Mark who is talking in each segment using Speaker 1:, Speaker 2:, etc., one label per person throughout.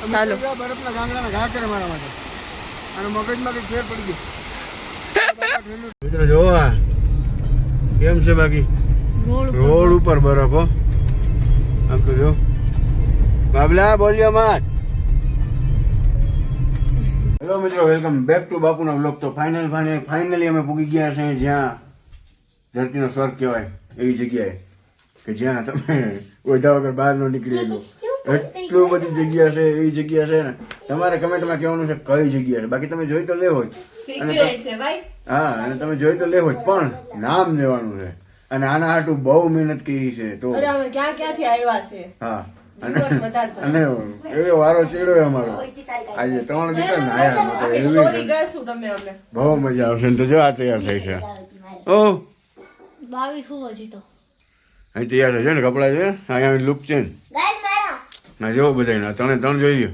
Speaker 1: ચાલો.
Speaker 2: બરફના ગાંગડાના ઘા કરે મારા માટે. અને મગજમાં કઈ ફેર પડી ગયો. મિત્રો જોવા કેમ છે બાકી? રોડ ઉપર બરફ. હો. આમ તો જો. બાબલા બોલ્યો માત હેલો મિત્રો વેલકમ બેક ટુ બાપુના બ્લોગ તો ફાઇનલ ફાઇનલ ફાઇનલી અમે પૂગી ગયા છે જ્યાં ધરતીનો સ્વર્ગ કહેવાય એવી જગ્યાએ. કે જ્યાં તમે ઓઢા વગર બહાર ન નીકળી શકો. એટલું બધી જગ્યા છે એવી જગ્યા છે ને. તમારે કમેન્ટમાં કહેવાનું છે કઈ જગ્યા છે. બાકી તમે જોઈ તો લેવો જ અને હા અને તમે જોઈ તો લેવો જ પણ નામ લેવાનું છે. અને આના હાટું બહુ મહેનત કરી છે તો
Speaker 1: ક્યાં ક્યાંથી આવ્યા છે?
Speaker 2: હા અને એવો વારો ચીડ્યો અમારો. આજે ત્રણ દિવસ ને આયા એવી બહુ મજા આવશે ને તો જો આ તૈયાર થઈ છે. ઓ.
Speaker 3: બાવીસ હું હજી તો.
Speaker 2: અહીં તૈયાર થઈ છે ને કપડા છે. અહીંયા લુક છે ને. ના જો ના ત્રણે ત્રણ જોઈ લો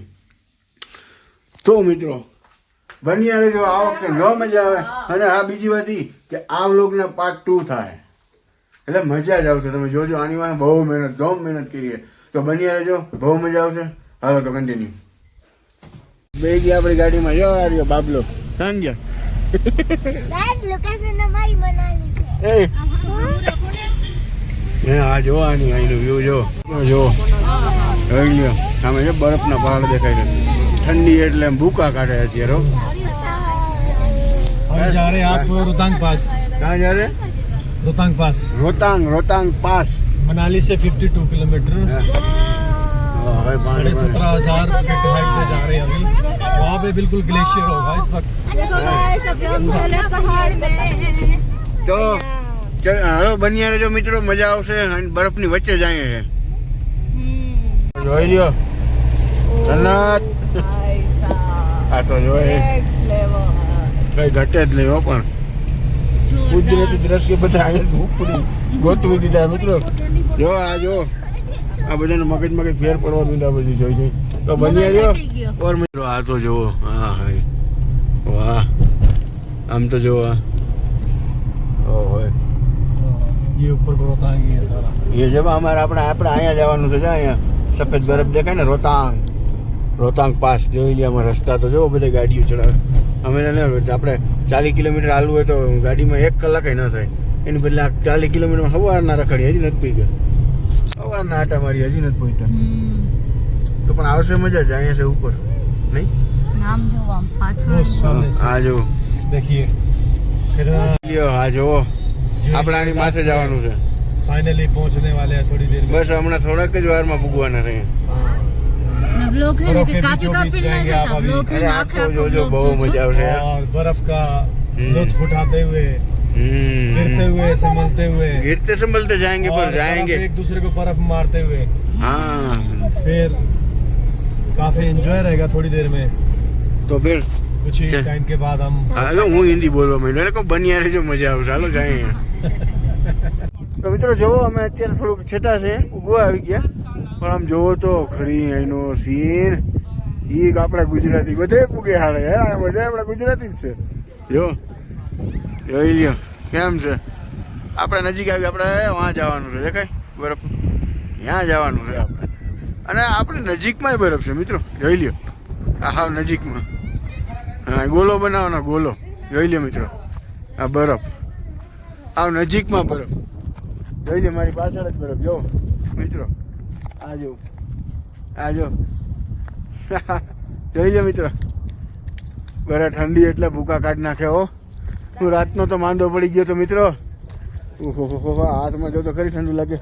Speaker 2: તો મિત્રો બન્યા રહેજો આ વખતે ન મજા આવે. અને આ બીજી વાત ઈ કે આ વ્લોગના પાર્ટ ટુ થાય. એટલે મજા જ આવશે. તમે જોજો આની વાંહે બહુ મહેનત દમ મહેનત કરી છે. તો બન્યા રહેજો બહુ મજા આવશે. હાલો તો કન્ટિન્યુ બે ગયા આપણી ગાડીમાં જો આવ્યો બાબલો. સાંજ ગયા એ. હે. આ જો આની અહીંનો વ્યૂ જો. જો. જોઈ લ્યો સામે જો બરફના પહાડ દેખાય છે ઠંડી એટલે એમ ભૂકા કાઢે અત્યારે હો.
Speaker 4: हम जा रहे हैं आप रोहतांग पास
Speaker 2: कहाँ जा रहे
Speaker 4: रोहतांग पास
Speaker 2: रोहतांग रोहतांग पास
Speaker 4: मनाली से 52 किलोमीटर
Speaker 2: हाँ, भाई
Speaker 4: साढ़े
Speaker 2: पानी
Speaker 4: सत्रह हजार फीट हाइट पे जा रहे हैं अभी वहाँ पे बिल्कुल ग्लेशियर होगा इस वक्त
Speaker 3: देखो गाइस अभी हम चले पहाड़ में
Speaker 2: તો ચલ, હાલો બન્યા રહેજો મિત્રો મજા આવશે અને બરફની વચ્ચે જાય છે જોઈ લ્યો સનત
Speaker 1: ભાઈ સાહેબ
Speaker 2: આ તો જોઈ
Speaker 1: નેક્સ્ટ લેવલ
Speaker 2: કઈ ઘટે જ નહીં હો પણ કુદરતી દ્રશ્ય બધા અહીંયા ઉપડી ગોઠવી દીધા મિત્રો જો આ જો આ બધાને મગજમાં કઈ ફેર પડવા દીધા બધું જોઈ જોઈ તો બન્યા રહ્યો ઓર મિત્રો આ તો જુઓ હા હાય વાહ આમ તો જુઓ આ ઓહો
Speaker 4: ये ऊपर को रोहतांग ही है सारा
Speaker 2: એ જબ અમારે આપણે આપણે અહીંયા જવાનું છે જો અહીંયા સફેદ બરફ દેખાય ને રોતાંગ રોતાંગ પાસ જોઈ લઈએ અમારા રસ્તા તો જોવો બધે ગાડીઓ ચડાવે. અમે આપણે ચાલીસ કિલોમીટર હાલવું હોય તો ગાડીમાં એક કલાક ન થાય. એની બદલે આ ચાલીસ કિલોમીટર સવારના રખડી હજી નથી પી ગયો સવારના આટા મારી હજી નથી પહોંચતા તો પણ આવશે મજા જ અહીંયા છે ઉપર. નહીં?
Speaker 3: નામ જોવા
Speaker 2: આ જો દેખીએ. આ જોવો આપણાની પાસે જવાનું છે.
Speaker 4: फाइनली पहुंचने वाले हैं थोड़ी देर में
Speaker 2: બસ હમણાં થોડાક જ વારમાં પૂગવાના રહે
Speaker 4: हाँ।
Speaker 3: બ્લોક है
Speaker 4: बर्फ
Speaker 3: कि
Speaker 4: के
Speaker 3: काफी
Speaker 4: बीचों बीच
Speaker 3: काफी
Speaker 4: जाएंगे
Speaker 3: नहीं
Speaker 4: आप
Speaker 3: जाता
Speaker 4: अभी।
Speaker 3: ब्लॉक है
Speaker 2: અરે
Speaker 3: आंखें
Speaker 2: આખો
Speaker 3: आपको
Speaker 2: જોજો
Speaker 3: ब्लॉक
Speaker 2: બહુ
Speaker 3: जो-
Speaker 2: મજા આવશે યાર
Speaker 4: और बर्फ का
Speaker 2: हम्म।
Speaker 4: लुत्फ उठाते हुए गिरते
Speaker 2: हम्म
Speaker 4: हुए संभलते हुए
Speaker 2: गिरते संभलते जाएंगे
Speaker 4: और
Speaker 2: पर
Speaker 4: बर्फ
Speaker 2: जाएंगे
Speaker 4: एक दूसरे को बर्फ मारते हुए
Speaker 2: हाँ
Speaker 4: फिर काफी एंजॉय रहेगा थोड़ी देर में
Speaker 2: तो फिर
Speaker 4: कुछ ही
Speaker 2: चल।
Speaker 4: टाइम के बाद हम
Speaker 2: હાલો હું હિન્દી બોલવા માંડ્યો એટલે બન્યા રહેજો મજા આવશે હાલો જાય તો મિત્રો જોવો અમે અત્યારે થોડુંક છેટા છે ઉગવા આવી ગયા. પણ આમ જોવો તો ખરી અહીંનો સીન ઈ આપણા ગુજરાતી, બધે પૂગે હાલે હે? બધા આપણા ગુજરાતી જ છે. જો, જોઈ લ્યો, કેમ છે? આપણે નજીક આવી, આપણે વાં જવાનું છે, દેખાય? બરફ. ત્યાં જવાનું છે આપણે. અને આપણે નજીકમાં બરફ છે, મિત્રો. જોઈ લ્યો. આ હાવ નજીકમાં. હા, ગોલો બનાવવાનો, ગોલો. જોઈ લ્યો, મિત્રો. આ બરફ. આવ નજીકમાં બરફ. જોઈ લે મારી પાછળ જ બરફ જો. મિત્રો. આ જો. આ જો. જોઈ લે મિત્રો. બરા ઠંડી એટલે ભૂકા કાઢી નાખે હો. હું રાતનો તો માંદો પડી ગયો તો મિત્રો. ઓહો હો હાથમાં જો તો ખરી ઠંડુ લાગે.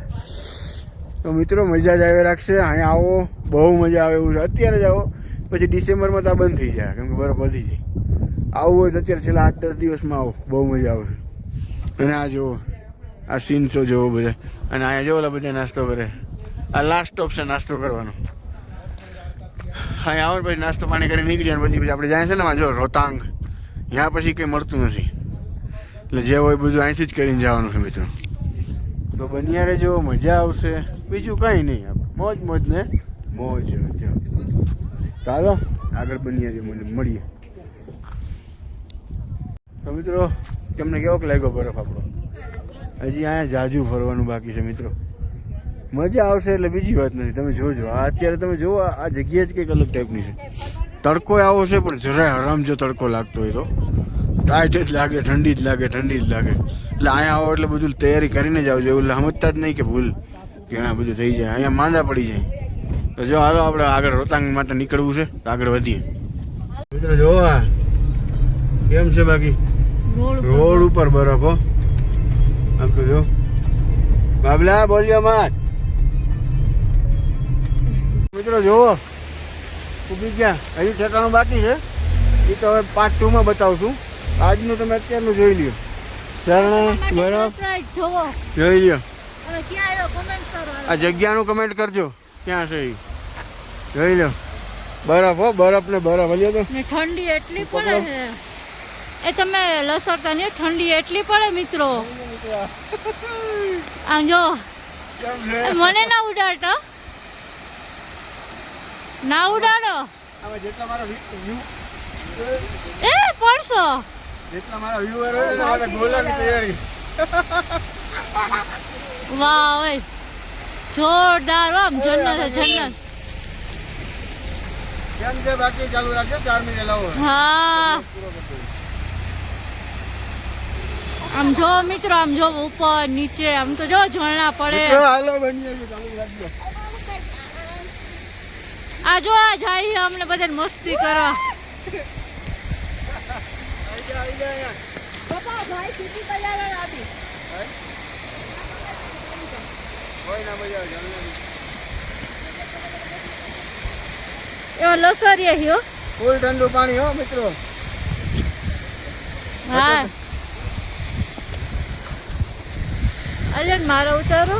Speaker 2: તો મિત્રો મજા જ આવે રાખશે. અહીંયા આવો બહુ મજા આવે એવું છે. અત્યારે જ આવો. પછી ડિસેમ્બરમાં તો આ બંધ થઈ જાય કેમ કે બરફ વધી જાય. આવું હોય તો અત્યારે છેલ્લા આઠ દસ દિવસમાં આવો. બહુ મજા આવશે. અને આ જુઓ. આ સીન્સો જોવો બધા. અને અહીંયા જેવો બધા નાસ્તો કરે. આ લાસ્ટ છે નાસ્તો કરવાનો. અહીંયા આવો પછી નાસ્તો પાણી કરી નીકળી પછી પછી આપણે જાય છે ને જો રોતાંગ ત્યાં પછી કંઈ મળતું નથી. એટલે જે હોય બધું અહીંથી જ કરીને જવાનું છે મિત્રો. તો બનિયારે રહેજો, મજા આવશે. બીજું કંઈ નહીં. મોજ મોજ ને? મોજ જો ચાલો, આગળ બન્યા છે મને મળીએ. તો મિત્રો, તમને કેવો લાગ્યો બરફ આપણો? હજી અહીંયા જાજુ ફરવાનું બાકી છે મિત્રો. મજા આવશે એટલે બીજી વાત નથી. તમે જોજો. આ અત્યારે તમે જુઓ આ આ જગ્યા જ કંઈક અલગ ટાઈપની છે. તડકો આવો છે પણ જરાય હરામ જો તડકો લાગતો હોય તો. ટાઈટ જ લાગે ઠંડી જ લાગે ઠંડી જ લાગે. એટલે અહીંયા આવો એટલે બધું તૈયારી કરીને જ આવજો. એવું સમજતા જ નહીં કે ભૂલ કે હા બધું થઈ જાય. અહીંયા માંદા પડી જાય. તો જો હાલો આપણે આગળ રોતાંગ માટે નીકળવું છે. તો આગળ વધીએ. મિત્રો જોવા. કેમ છે બાકી? રોડ ઉપર બરફ હો. જો. બાબલા બોલ્યો માત મિત્રો જોવો ઊભી ગયા હજી ઠેકાણું બાકી છે. એ તો હવે પાર્ટ ટુ માં બતાવશું. આજનું તમે અત્યારનું જોઈ લ્યો. બરફ જોઈ લ્યો. આ જગ્યાનું કમેન્ટ કરજો. ક્યાં છે એ જોઈ લો બરફ હો બરફ ને બરફ. હલ્યો તો
Speaker 3: ઠંડી એટલી પડે છે. એ તમે લસરતા નહીં ઠંડી એટલી પડે મિત્રો. આમ જો. મને ના ઉડાડતો. ના ઉડાડો.
Speaker 2: જેટલા મારા
Speaker 3: એ પડશો.
Speaker 2: જેટલા મારા વ્યુઅર હોય ને ગોલાની તૈયારી.
Speaker 3: વાહ ઓય. જોરદાર આમ જન્નત જન્નત.
Speaker 2: કેમ છે બાકી? ચાલુ રાખજો ચાર મિનિટ લાવો.
Speaker 3: હા. આમ જો મિત્રો આમ જો ઉપર નીચે આમ તો જો ઝરણા પડે. આ જો આ જાય અમને બધાને મસ્તી
Speaker 2: ને.
Speaker 3: એવો લસરીએ હ્યો
Speaker 2: ફૂલ ઠંડુ પાણી હો મિત્રો.
Speaker 3: હા. અજન મારા ઉતારો.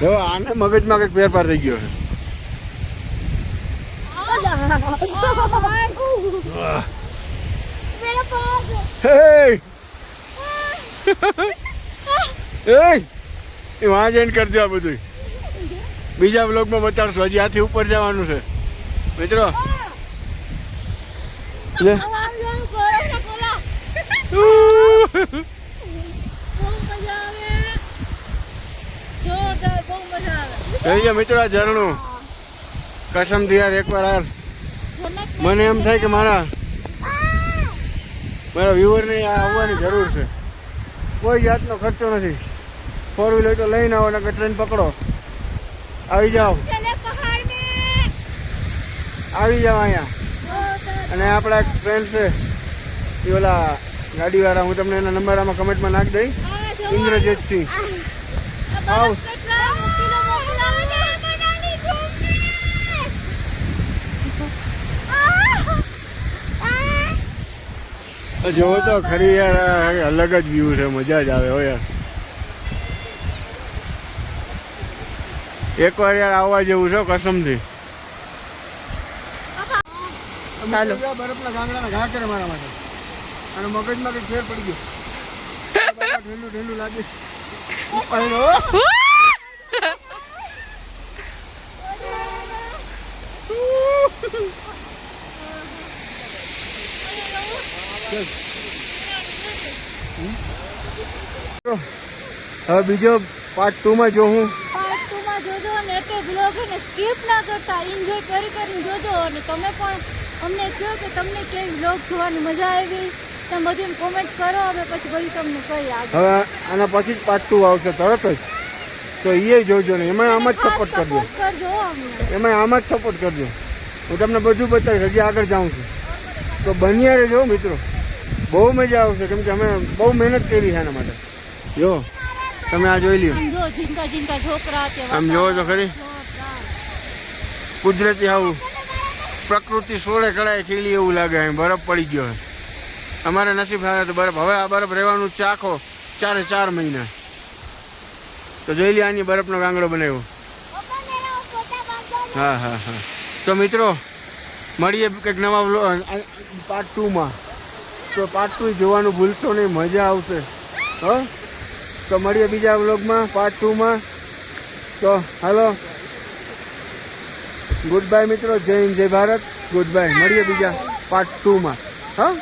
Speaker 2: જો આને મગજમાં કંઈક ફેરફાર થઈ ગયો છે. હે એ એ વાં જઈને કરજો આ બધું બીજા બ્લોગમાં બતાડશું. હજી આથી ઉપર જવાનું છે. મિત્રો. જોઈ લો મિત્રો આ ઝરણું. કસમથી યાર એકવાર યાર મને એમ થાય કે મારા મારા વ્યુઅરને આવવાની જરૂર છે. કોઈ જાતનો ખર્ચો નથી. ફોર વ્હીલર તો લઈને આવો નકર ટ્રેન પકડો. આવી જાઓ. આવી જાઓ અહીંયા. અને આપણા ફ્રેન્ડ છે. એ ઓલા ગાડીવાળા હું તમને એના નંબર આમાં કમેન્ટમાં નાખી દઈ ઇન્દ્રજીતસિંહ. આવ. જોવો તો ખરી યાર અલગ જ વ્યૂ છે મજા જ આવે હો યાર. એકવાર યાર આવવા જેવું છે કસમથી.
Speaker 1: ચાલો.
Speaker 2: બરફના ગાંગડાના ઘા કરે મારા માટે. અને મગજમાં કઈ ફેર પડી ગયો. ઠેલું ઠંડુ લાગે. હવે બીજો પાર્ટ ટુ માં હું.
Speaker 3: પાર્ટ ટુ માં જોજો અને એક બ્લોગ ને સ્કીપ ના કરતા એન્જોય કરી કરીને જોજો અને તમે પણ અમને કહો કે તમને કેવી બ્લોગ જોવાની મજા આવી. તમે બધું કોમેન્ટ કરો અમે પછી બધું તમને કહી
Speaker 2: હવે આના પછી જ પાર્ટ ટુ આવશે તરત જ. તો એ જોજો ને એમાં આમ જ સપોર્ટ કરજો. એમાં આમ જ સપોર્ટ કરજો. હું તમને બધું બતાવીશ હજી આગળ જાઉં છું. તો બન્યા રહેજો મિત્રો. બહુ મજા આવશે. કેમ કે અમે બહુ મહેનત કરી છે આના માટે. જો તમે આ જોઈ લ્યો.
Speaker 3: આમ
Speaker 2: જોવો તો ખરી. કુદરતી આવું પ્રકૃતિ સોળે કળાએ ખીલી એવું લાગે અહીં. બરફ પડી ગયો અમારે નસીબ સારા તો બરફ. હવે આ બરફ રહેવાનું ચાખો ચારે ચાર મહિના. તો જોઈ લે આની બરફનો ગાંગડો બનાવ્યો. હા હા હા. તો મિત્રો મળીએ કંઈક નવા પાર્ટ ટુમાં તો પાર્ટ ટુ જોવાનું ભૂલશો નહીં, મજા આવશે. હો? તો મળીએ બીજા વ્લોગમાં પાર્ટ ટુમાં તો હાલો. ગુડ બાય મિત્રો, જય હિન્દ, જય ભારત. ગુડ બાય મળીએ બીજા પાર્ટ ટુમાં હા?